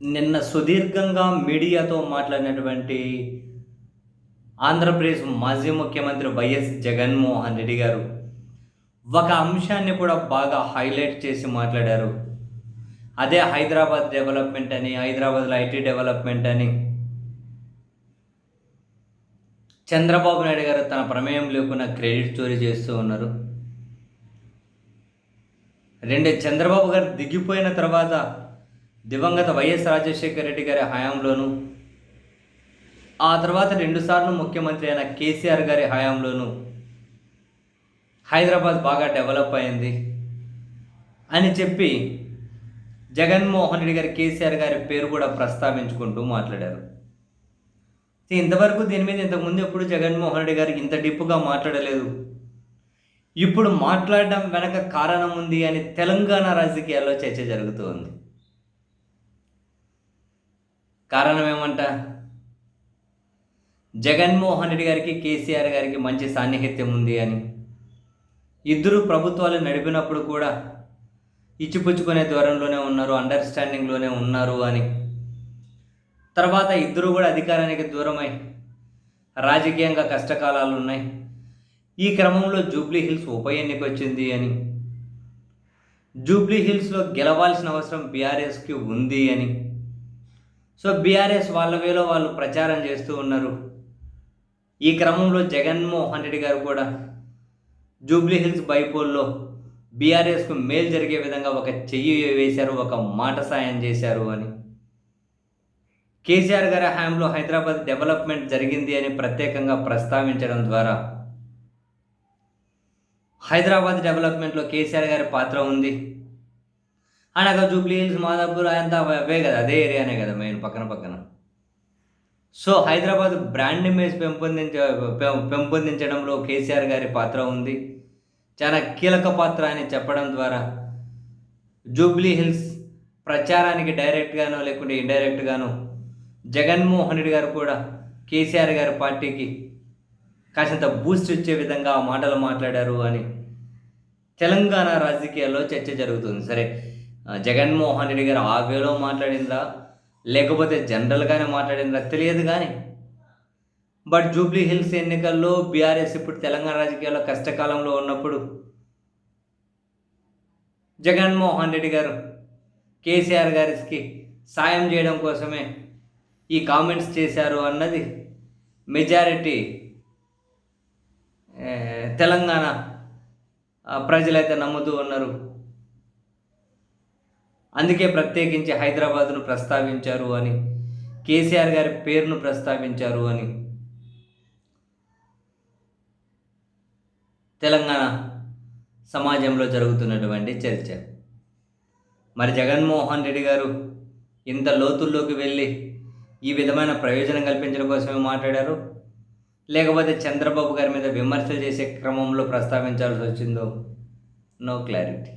నిన్న సుదీర్ఘంగా మీడియాతో మాట్లాడినటువంటి ఆంధ్రప్రదేశ్ మాజీ ముఖ్యమంత్రి వైఎస్ జగన్మోహన్ రెడ్డి గారు ఒక అంశాన్ని కూడా బాగా హైలైట్ చేసి మాట్లాడారు. అదే హైదరాబాద్ డెవలప్మెంట్ అని హైదరాబాద్లో ఐటీ డెవలప్మెంట్ అని. చంద్రబాబు నాయుడు గారు తన ప్రమేయం లేకుండా క్రెడిట్ చోరీ చేస్తూ ఉన్నారు. రెండు చంద్రబాబు గారు దిగిపోయిన తర్వాత దివంగత వైఎస్ రాజశేఖర రెడ్డి గారి హయాంలోనూ ఆ తర్వాత రెండుసార్లు ముఖ్యమంత్రి అయిన కేసీఆర్ గారి హయాంలోనూ హైదరాబాద్ బాగా డెవలప్ అయింది అని చెప్పి జగన్మోహన్ రెడ్డి గారి కేసీఆర్ గారి పేరు కూడా ప్రస్తావించుకుంటూ మాట్లాడారు. ఇంతవరకు దీని మీద ఇంతకుముందు ఎప్పుడు జగన్మోహన్ రెడ్డి గారు ఇంత డిప్పుగా మాట్లాడలేదు. ఇప్పుడు మాట్లాడడం వెనక కారణం ఉంది అని తెలంగాణ రాజకీయాల్లో చర్చ జరుగుతూ ఉంది. కారణం ఏమంట జగన్మోహన్ రెడ్డి గారికి కేసీఆర్ గారికి మంచి సాన్నిహిత్యం ఉంది అని. ఇద్దరు ప్రభుత్వాలు నడిపినప్పుడు కూడా ఇచ్చిపుచ్చుకునే దూరంలోనే ఉన్నారు అండర్స్టాండింగ్లోనే ఉన్నారు అని. తర్వాత ఇద్దరు కూడా అధికారానికి దూరమై రాజకీయంగా కష్టకాలాలు ఉన్నాయి. ఈ క్రమంలో జూబ్లీ హిల్స్ ఉప ఎన్నిక వచ్చింది అని. జూబ్లీ హిల్స్లో గెలవాల్సిన అవసరం బీఆర్ఎస్కి ఉంది అని. సో బీఆర్ఎస్ వాళ్ళ వేలో వాళ్ళు ప్రచారం చేస్తూ ఉన్నారు. ఈ క్రమంలో జగన్మోహన్ రెడ్డి గారు కూడా జూబ్లీ హిల్స్ బైపోల్లో బీఆర్ఎస్కు మేలు జరిగే విధంగా ఒక చెయ్యి వేశారు ఒక మాట సాయం చేశారు అని. కేసీఆర్ గారి హయాంలో హైదరాబాద్ డెవలప్మెంట్ జరిగింది అని ప్రత్యేకంగా ప్రస్తావించడం ద్వారా హైదరాబాద్ డెవలప్మెంట్లో కేసీఆర్ గారి పాత్ర ఉంది. అనగా జూబ్లీ హిల్స్ మాదాపూర్ అంతా అవే కదా అదే ఏరియానే కదా మెయిన్ పక్కన పక్కన. సో హైదరాబాద్ బ్రాండ్ ఇమేజ్ పెంపొందించ పెం- పెంపొందించడంలో కేసీఆర్ గారి పాత్ర ఉంది. చాలా కీలక పాత్ర అని చెప్పడం ద్వారా జూబ్లీ హిల్స్ ప్రచారానికి డైరెక్ట్గానో లేకుంటే ఇండైరెక్ట్గానో జగన్మోహన్ రెడ్డి గారు కూడా కేసీఆర్ గారి పార్టీకి కాసింత బూస్ట్ ఇచ్చే విధంగా ఆ మాటలు మాట్లాడారు అని తెలంగాణ రాజకీయాల్లో చర్చ జరుగుతుంది. సరే జగన్మోహన్ రెడ్డి గారు ఆ వేలో మాట్లాడిందా? లేకపోతే జనరల్గానే మాట్లాడిందా? తెలియదు కానీ. బట్ జూబ్లీ హిల్స్ ఎన్నికల్లో బీఆర్ఎస్ ఇప్పుడు తెలంగాణ రాజకీయాల్లో కష్టకాలంలో ఉన్నప్పుడు జగన్మోహన్ రెడ్డి గారు కేసీఆర్ గారికి సాయం చేయడం కోసమే ఈ కామెంట్స్ చేశారు అన్నది మెజారిటీ తెలంగాణ ప్రజలైతే నమ్ముతూ ఉన్నారు. అందుకే ప్రత్యేకించి హైదరాబాద్ను ప్రస్తావించారు అని కేసీఆర్ గారి పేరును ప్రస్తావించారు అని. తెలంగాణ సమాజంలో జరుగుతున్నటువంటి చర్చ. మరి జగన్మోహన్ రెడ్డి గారు ఇంత లోతుల్లోకి వెళ్ళి ఈ విధమైన ప్రయోజనం కల్పించడం కోసమే మాట్లాడారు? లేకపోతే చంద్రబాబు గారి మీద విమర్శలు చేసే క్రమంలో ప్రస్తావించాల్సి వచ్చిందో? No clarity